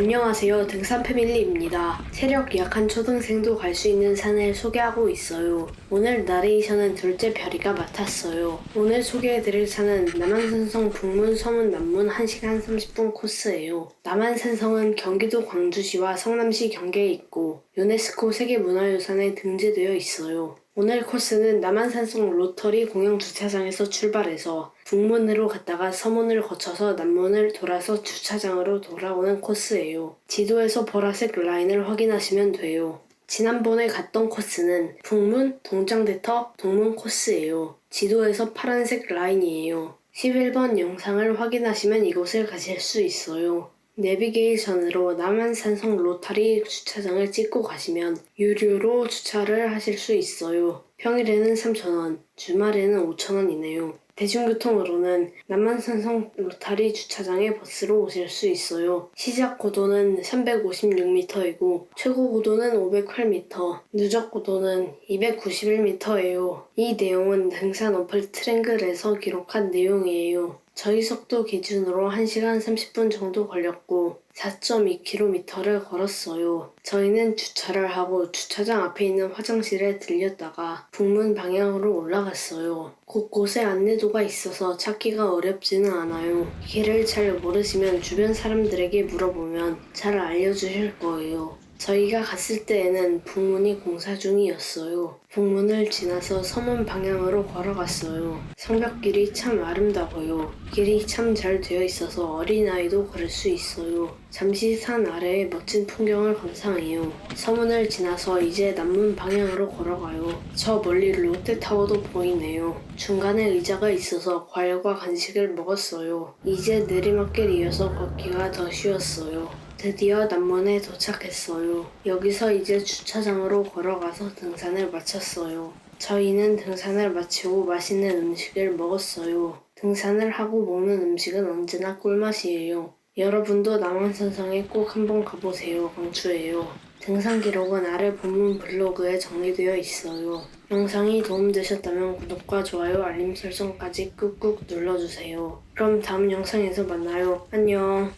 안녕하세요. 등산 패밀리입니다. 체력 약한 초등생도 갈 수 있는 산을 소개하고 있어요. 오늘 나레이션은 둘째 별이가 맡았어요. 오늘 소개해드릴 산은 남한산성 북문 서문 남문 1시간 30분 코스예요. 남한산성은 경기도 광주시와 성남시 경계에 있고 유네스코 세계문화유산에 등재되어 있어요. 오늘 코스는 남한산성 로터리 공영 주차장에서 출발해서 북문으로 갔다가 서문을 거쳐서 남문을 돌아서 주차장으로 돌아오는 코스예요. 지도에서 보라색 라인을 확인하시면 돼요. 지난번에 갔던 코스는 북문, 동장대터, 동문 코스예요. 지도에서 파란색 라인이에요. 11번 영상을 확인하시면 이곳을 가실 수 있어요. 내비게이션으로 남한산성 로타리 주차장을 찍고 가시면 유료로 주차를 하실 수 있어요. 평일에는 3,000원, 주말에는 5,000원이네요. 대중교통으로는 남한산성 로타리 주차장에 버스로 오실 수 있어요. 시작 고도는 356m이고 최고 고도는 508m, 누적 고도는 291m예요. 이 내용은 등산 어플 트랭글에서 기록한 내용이에요. 저희 속도 기준으로 1시간 30분 정도 걸렸고 4.2km를 걸었어요. 저희는 주차를 하고 주차장 앞에 있는 화장실에 들렸다가 북문 방향으로 올라갔어요. 곳곳에 안내도가 있어서 찾기가 어렵지는 않아요. 길을 잘 모르시면 주변 사람들에게 물어보면 잘 알려주실 거예요. 저희가 갔을 때에는 북문이 공사 중이었어요. 북문을 지나서 서문 방향으로 걸어갔어요. 성벽길이 참 아름다워요. 길이 참 잘 되어 있어서 어린아이도 걸을 수 있어요. 잠시 산 아래의 멋진 풍경을 감상해요. 서문을 지나서 이제 남문 방향으로 걸어가요. 저 멀리 롯데타워도 보이네요. 중간에 의자가 있어서 과일과 간식을 먹었어요. 이제 내리막길 이어서 걷기가 더 쉬웠어요. 드디어 남문에 도착했어요. 여기서 이제 주차장으로 걸어가서 등산을 마쳤어요. 저희는 등산을 마치고 맛있는 음식을 먹었어요. 등산을 하고 먹는 음식은 언제나 꿀맛이에요. 여러분도 남한산성에 꼭 한번 가보세요. 강추해요. 등산 기록은 아래 본문 블로그에 정리되어 있어요. 영상이 도움되셨다면 구독과 좋아요, 알림 설정까지 꾹꾹 눌러주세요. 그럼 다음 영상에서 만나요. 안녕.